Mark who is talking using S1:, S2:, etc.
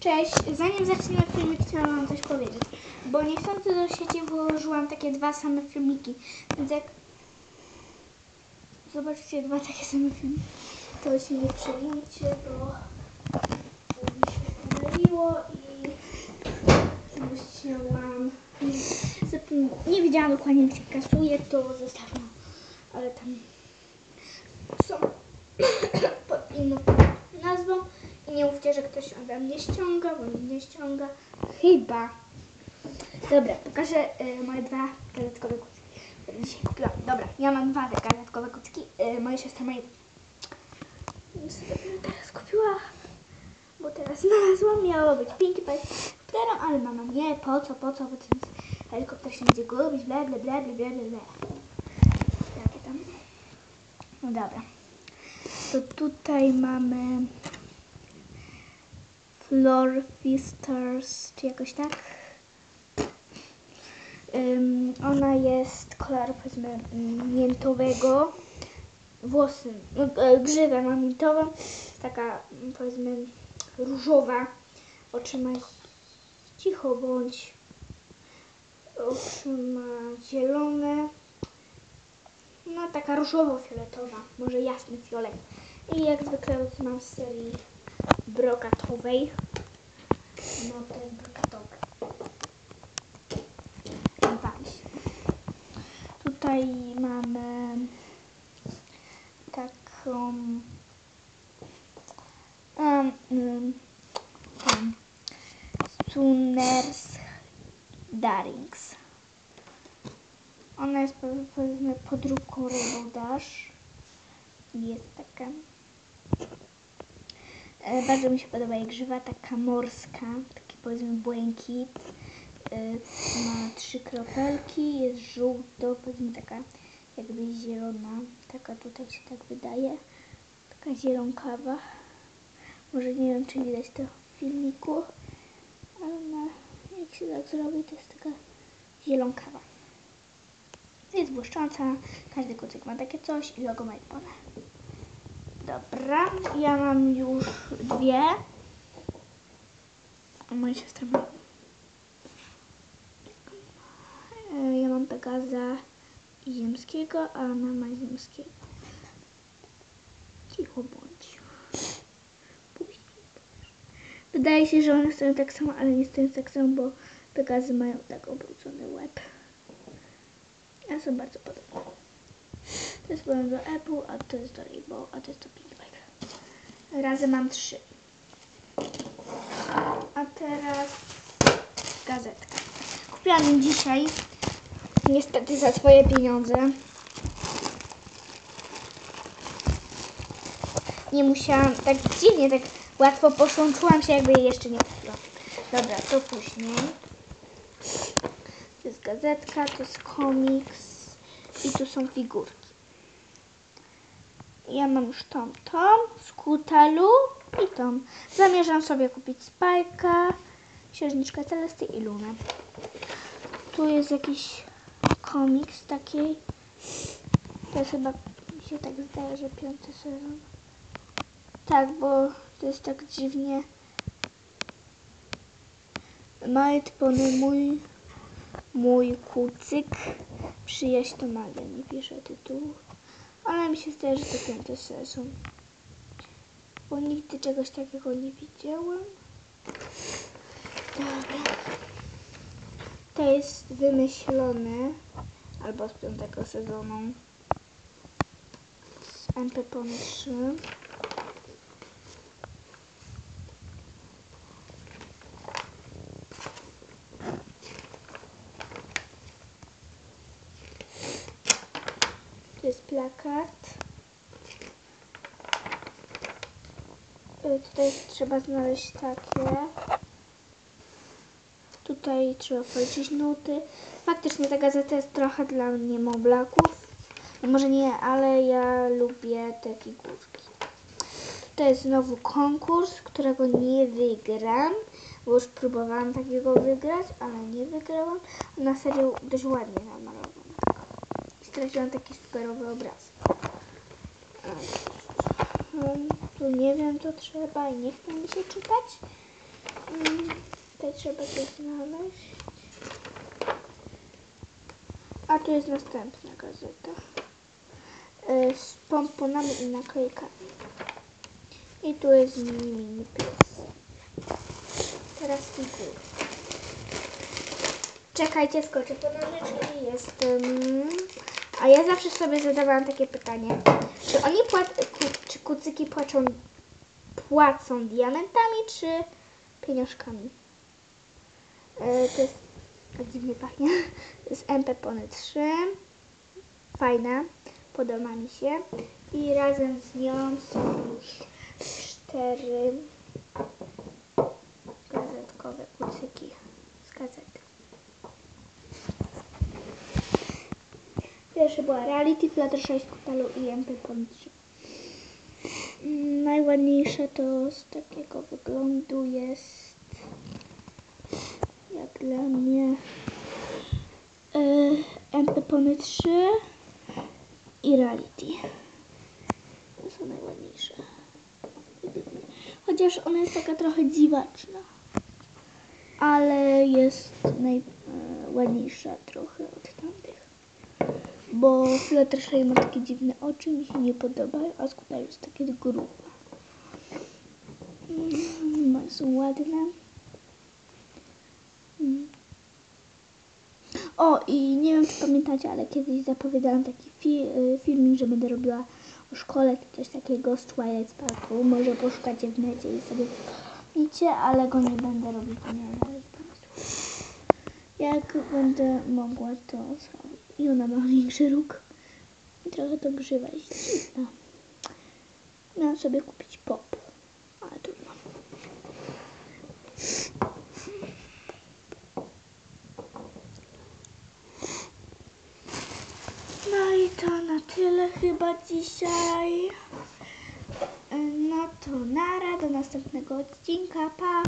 S1: Cześć, zanim zaczniemy filmik, chciałam wam coś powiedzieć. Bo niechcący do sieci wyłożyłam takie dwa same filmiki. Więc jak zobaczycie dwa takie same filmiki, to się nie przejmujcie, bo mi się pomyliło i musiałam... Nie wiedziałam dokładnie, jak się kasuje, to zostawiam. Ale tam Mówcie, że ktoś ode mnie ściąga, bo mnie nie ściąga. Chyba. Dobra, pokażę y, moje dwa gazetkowe kucyki, które dzisiaj kupiłam. Dobra, ja mam dwa gazetkowe kucyki. Y, moja siostra ma jeden. Teraz kupiła, bo teraz znalazłam. Miało być Pinkie Pie Playerem, ale mama nie, po co, po co, bo ten helikopter się będzie gubić, bla, bla, bla, bla, bla, bla. Jakie tam? No dobra. To tutaj mamy Floor Feasters, czy jakoś tak. Ym, ona jest koloru powiedzmy miętowego. Włosy, no, e, grzywę ma miętową, taka powiedzmy różowa. Oczy ma cicho bądź. Oczy ma zielone. No taka różowo-fioletowa, może jasny fiolet. I jak zwykle mam z serii brokatowej. No. Tutaj mamy taką um, um, um, Sunners Darings. Ona jest powie- powiedzmy podróbką Rainbow Dash. Jest taka. E, bardzo mi się podoba jej grzywa, taka morska, taki powiedzmy błękit. E, ma trzy kropelki, jest żółto, powiedzmy taka jakby zielona. Taka tutaj się tak wydaje. Taka zielonkawa. Może nie wiem, czy widać to w filmiku, ale ona, jak się tak zrobi, to jest taka zielonkawa. Jest błyszcząca, każdy kucyk ma takie coś i logo ma. Dobra, ja mam już dwie. A moja siostra ma. E, Ja mam Pegaza ziemskiego, a ona ma ziemskiego. Cicho bądź. Wydaje się, że one stoją tak samo, ale nie stoją tak samo, bo Pegazy mają tak obrócony łeb. A są bardzo podobne. To jest do Apple, a to jest do Rainbow, a to jest do Bike. Razem mam trzy. A teraz gazetka. Kupiłam dzisiaj. Niestety za swoje pieniądze. Nie musiałam, tak dziwnie, tak łatwo poszłam, czułam się jakby jej jeszcze nie kupiłam. Dobra, to później. To jest gazetka, to jest komiks i tu są figurki. Ja mam już tą, tą, Skutalu i tą. Zamierzam sobie kupić Spajka, Księżniczkę Celesty i Lunę. Tu jest jakiś komiks takiej. To jest chyba, mi się tak zdaje, że piąty sezon. Tak, bo to jest tak dziwnie. Might pony mój, mój kucyk. Przyjaźń to magia, nie piszę tytułu. Ale mi się zdaje, że to piąty sezon. Bo nigdy czegoś takiego nie widziałam. Dobra. To jest wymyślone albo z piątego sezonu z MP Pony jest plakat. Y, Tutaj trzeba znaleźć takie. Tutaj trzeba policzyć nuty. Faktycznie ta gazeta jest trochę dla mnie moblaków. No może nie, ale ja lubię te figurki. Tutaj jest znowu konkurs, którego nie wygram, bo już próbowałam takiego wygrać, ale nie wygrałam. Na serio dość ładnie namalowałam. Straciłam taki superowy obraz. Um, tu nie wiem, co trzeba i nie chce mi się czytać. Mm, Tutaj trzeba to znaleźć. A tu jest następna gazeta. Y, Z pomponami i naklejkami. I tu jest mini, mini pies. Teraz figury. Czekajcie, skoczę po nożyczki. Jest. ym, a ja zawsze sobie zadawałam takie pytanie. Czy oni czy kucyki płaczą, płacą diamentami, czy pieniążkami? E, to jest tak dziwnie pachnie. To jest MP Pony 3. Fajna. Podoba mi się. I razem z nią są już cztery gazetkowe kucyki z gazety. Pierwsza była Reality, Flutter 6, Kutalu i MP Pony 3. Mm, Najładniejsza to z takiego wyglądu jest jak dla mnie yy, MP Pony 3 i Reality. To są najładniejsze. Chociaż ona jest taka trochę dziwaczna. Ale jest najładniejsza trochę od tamtych. Bo Fluttershy ma takie dziwne oczy, mi się nie podobają, a Scooter jest takie grube. Mm, Są ładne. Mm. O, i nie wiem, czy pamiętacie, ale kiedyś zapowiadałam taki fi y, filmik, że będę robiła o szkole coś takiego z Twilight Sparku. Może poszukacie w necie i sobie widzicie, ale go nie będę robić, nie mam. Jak będę mogła, to zrobię. I ona ma większy róg. I trochę to grzywa jest dziwna. Miałam sobie kupić pop, ale trudno. No i to na tyle chyba dzisiaj. No to nara, do następnego odcinka. Pa!